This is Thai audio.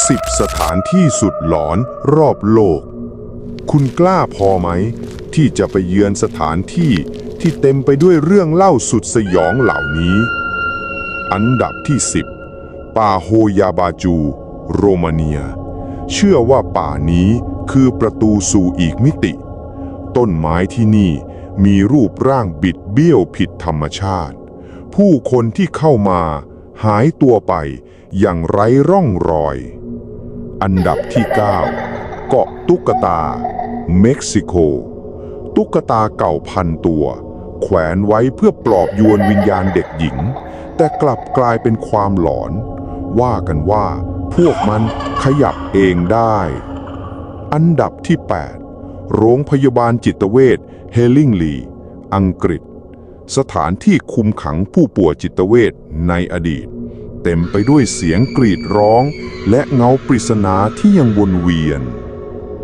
10 สถานที่สุดหลอนรอบโลก คุณกล้าพอไหม ที่จะไปเยือนสถานที่ที่เต็มไปด้วยเรื่องเล่าสุดสยองเหล่านี้ อันดับที่ 10 ป่าโฮยาบาจู โรมาเนีย เชื่อว่าป่านี้คือประตูสู่อีกมิติ ต้นไม้ที่นี่มีรูปร่างบิดเบี้ยวผิดธรรมชาติ ผู้คนที่เข้ามาหายตัวไปอย่างไร้ร่องรอย อันดับที่ 9 เกาะตุ๊กตา เม็กซิโก ตุ๊กตาเก่าพันตัว แขวนไว้เพื่อปลอบโยนวิญญาณเด็กหญิง แต่กลับกลายเป็นความหลอน ว่ากันว่า พวกมันขยับเองได้ อันดับที่ 8 โรงพยาบาลจิตเวชเฮลิงลี อังกฤษ สถานที่คุมขังผู้ป่วยจิตเวชในอดีต เต็มไปด้วยเสียงกรีดร้อง และเงาปริศนาที่ยังวนเวียน